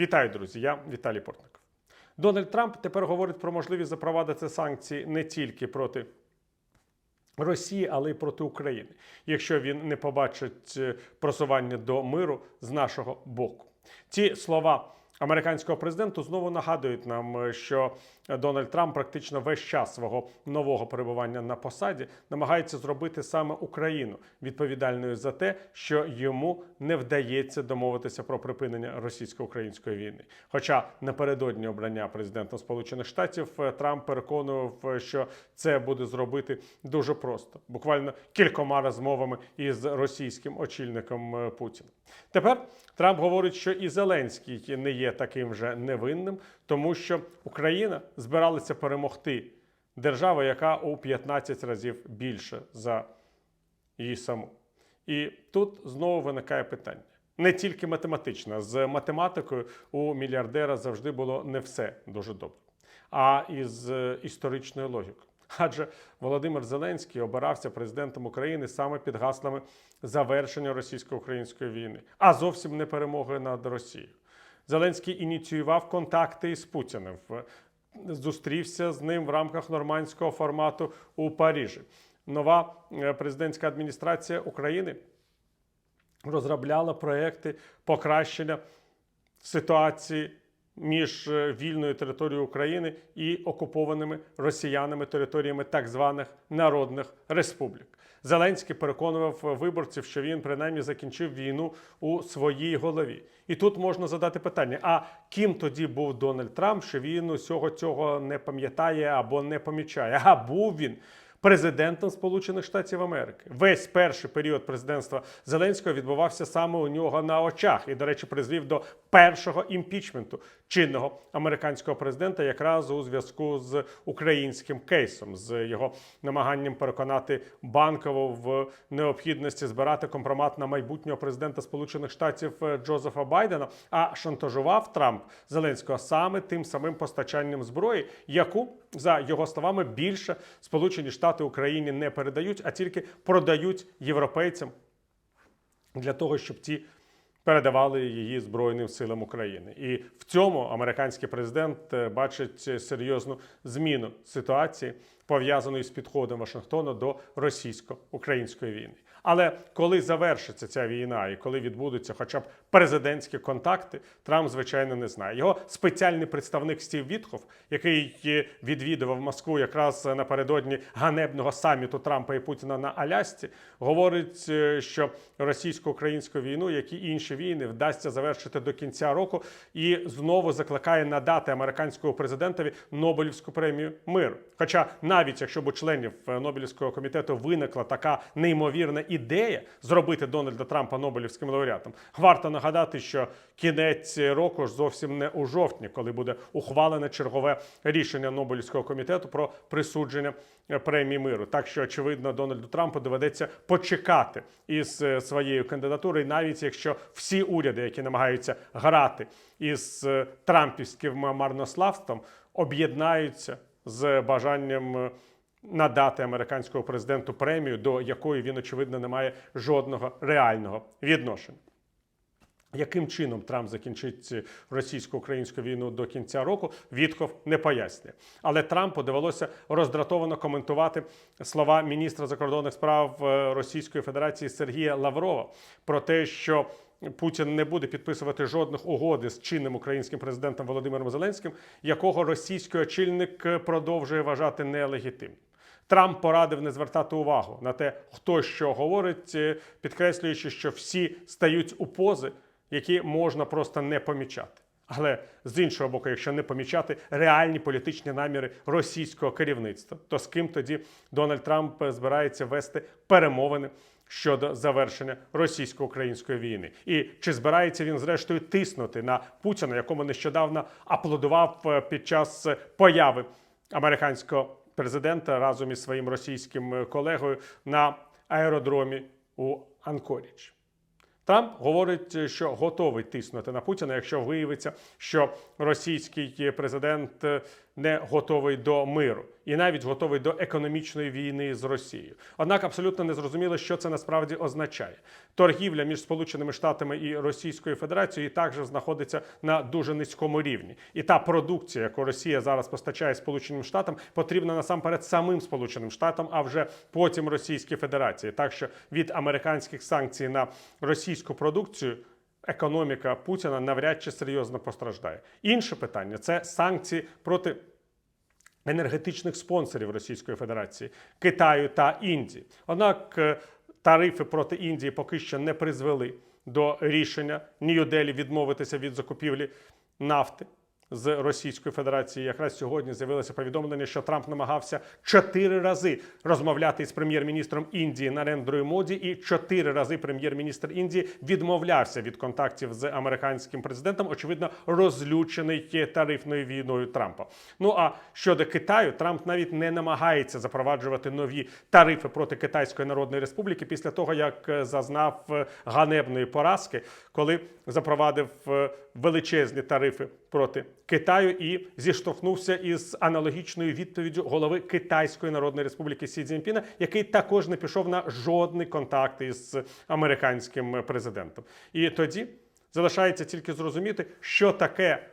Вітаю, друзі! Я Віталій Портников. Дональд Трамп тепер говорить про можливість запровадити санкції не тільки проти Росії, але й проти України, якщо він не побачить е, просування до миру з нашого боку. Ці слова американського президенту знову нагадують нам, е, що Дональд Трамп практично весь час свого нового перебування на посаді намагається зробити саме Україну відповідальною за те, що йому не вдається домовитися про припинення російсько-української війни. Хоча напередодні обрання президентом Сполучених Штатів е, Трамп переконував, е, що це буде зробити дуже просто, буквально кількома розмовами із російським очільником е, Путіним. Тепер Трамп говорить, що і Зеленський не є таким же невинним, тому що Україна збиралася перемогти державу, яка у 15 разів більше за її саму. І тут знову виникає питання. Не тільки математичне. З математикою у мільярдера завжди було не все дуже добре, а із е, історичною логікою. Адже Володимир Зеленський обирався президентом України саме під гаслами завершення російсько-української війни, а зовсім не перемоги над Росією. Зеленський ініціював контакти із Путіним, зустрівся з ним в рамках нормандського формату у Парижі. Нова е, президентська адміністрація України розробляла проекти покращення ситуації між е, вільною територією України і окупованими росіянами територіями так званих народних республік. Зеленський переконував виборців, що він принаймні закінчив війну у своїй голові. І тут можна задати питання: а ким тоді був Дональд Трамп, що він усього цього не пам'ятає або не помічає? А був він президентом Сполучених Штатів Америки. Весь перший період президентства Зеленського відбувався саме у нього на очах, і, до речі, призвів до першого імпічменту чинного американського президента, якраз у зв'язку з українським кейсом, з його намаганням переконати банкову в необхідності збирати компромат на майбутнього президента Сполучених Штатів е, Джозефа Байдена. А шантажував Трамп Зеленського саме тим самим постачанням зброї, яку за його словами більше Сполучені Штати Україні не передають, а тільки продають європейцям для того, щоб ті передавали її Збройним силам України. І в цьому американський президент е, бачить серйозну зміну ситуації, пов'язаної з підходом Вашингтону до російсько-української війни. Але коли завершиться ця війна і коли відбудуться хоча б президентські контакти, Трамп, звичайно, не знає. Його спеціальний представник Стів Вітхов, який відвідував Москву якраз напередодні ганебного саміту Трампа і Путіна на Алясці, говорить, е, що російсько-українську війну, як і інші війни, вдасться завершити до кінця року, і знову закликає надати американському президентові Нобелівську премію миру. Хоча навіть якщо б у членів е, Нобелівського комітету виникла така неймовірна ідея зробити Дональда Трампа Нобелівським лауреатом, варто нагадати, що кінець року ж зовсім не у жовтні, коли буде ухвалене чергове рішення Нобелівського комітету про присудження е, премії миру. Так що, очевидно, Дональду Трампу доведеться почекати із е, своєю кандидатурою, навіть якщо всі уряди, які намагаються грати із е, трампівським марнославством, об'єднаються з бажанням. Надати американському президенту премію, до якої він очевидно не має жодного реального відношення. Яким чином Трамп закінчить цю російсько-українську війну до кінця року, Вітков не пояснює. Але Трампу довелося роздратовано коментувати слова міністра закордонних справ е, Російської Федерації Сергія Лаврова про те, що Путін не буде підписувати жодних угод з чинним українським президентом Володимиром Зеленським, якого російський очільник е, продовжує вважати нелегітимним. Трамп порадив не звертати увагу на те, хто що говорить, е, підкреслюючи, що всі стають у пози, які можна просто не помічати. Але з іншого боку, якщо не помічати реальні політичні наміри російського керівництва, то з ким тоді Дональд Трамп збирається вести перемовини щодо завершення російсько-української війни? І чи збирається він зрештою тиснути на Путіна, якому нещодавно аплодував е, під час е, появи американського президента разом із своїм російським е, колегою на аеродромі у Анкорідж? Трамп говорить, що готовий тиснути на Путіна, якщо виявиться, що російський президент е, не готовий до миру і навіть готовий до економічної війни з Росією. Однак абсолютно не зрозуміло, що це насправді означає. Торгівля між Сполученими Штатами і Російською Федерацією також знаходиться на дуже низькому рівні. І та продукція, яку Росія зараз постачає Сполученим Штатам, потрібна насамперед самим Сполученим Штатам, а вже потім Російській Федерації. Так що від американських санкцій на російську продукцію економіка Путіна навряд чи серйозно постраждає. Інше питання це санкції проти енергетичних спонсорів Російської Федерації Китаю та Індії. Однак е, тарифи проти Індії поки що не призвели до рішення Нью-Делі відмовитися від закупівлі нафти. З Російської Федерації якраз сьогодні з'явилося повідомлення, що Трамп намагався чотири рази розмовляти з прем'єр-міністром Індії Нарендрою Моді, і чотири рази прем'єр-міністр Індії відмовлявся від контактів з американським президентом, очевидно, розлючений тарифною війною Трампа. Ну а щодо Китаю, Трамп навіть не намагається запроваджувати нові тарифи проти Китайської Народної Республіки після того, як е, зазнав е, ганебної поразки, коли запровадив е, величезні тарифи проти Китаю і зіштовхнувся із аналогічною відповіддю голови Китайської Народної Республіки Сі Цзіньпіна, який також не пішов на жодний контакт із американським президентом. І тоді залишається тільки зрозуміти, що таке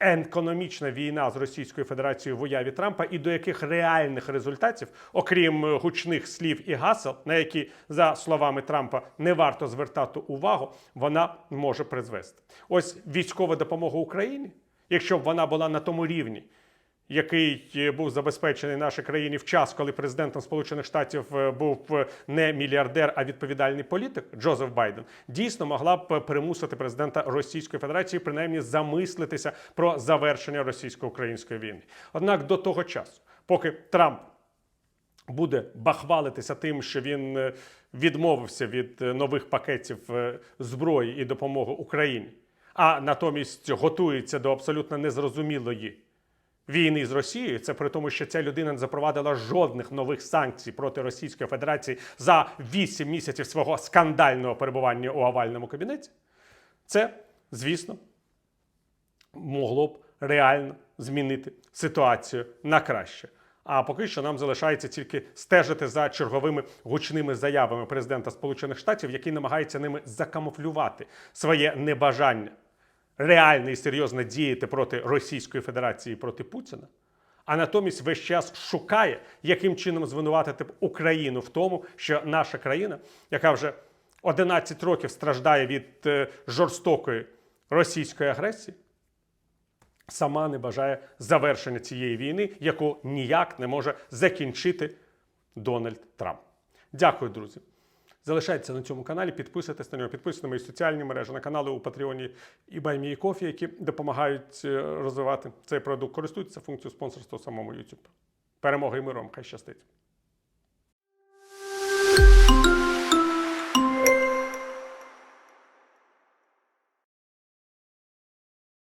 економічна війна з Російською Федерацією в уяві Трампа і до яких реальних результатів, окрім е, гучних слів і гасел, на які за словами Трампа не варто звертати увагу, вона може призвести. Ось військова допомога Україні, якщо б вона була на тому рівні. Який е, був забезпечений нашій країні в час, коли президентом Сполучених Штатів е, був е, не мільярдер, а відповідальний політик Джозеф Байден, дійсно могла б примусити президента Російської Федерації принаймні замислитися про завершення російсько-української війни. Однак до того часу, поки Трамп буде бахвалитися тим, що він відмовився від нових пакетів зброї і допомоги Україні, а натомість готується до абсолютно незрозумілої війни з Росією. Це при тому, що ця людина не запровадила жодних нових санкцій проти Російської Федерації за 8 місяців свого скандального перебування у овальному кабінеті. Це, звісно, могло б реально змінити ситуацію на краще. А поки що нам залишається тільки стежити за черговими гучними заявами президента Сполучених Штатів, який намагається ними закамуфлювати своє небажання реально і серйозно діяти проти Російської Федерації проти Путіна. А натомість весь час шукає, яким чином звинуватити Україну в тому, що наша країна, яка вже 11 років страждає від е, жорстокої російської агресії, сама не бажає завершення цієї війни, яку ніяк не може закінчити Дональд Трамп. Дякую, друзі. Залишайтеся на цьому каналі, підписуйтесь на нього, підписуйтесь на мої соціальні мережі, на канали у Патреоні і Баймії Кофі, які допомагають е, розвивати цей продукт. Користуйтеся функцією спонсорства самому YouTube. Перемоги і миром, хай щастить!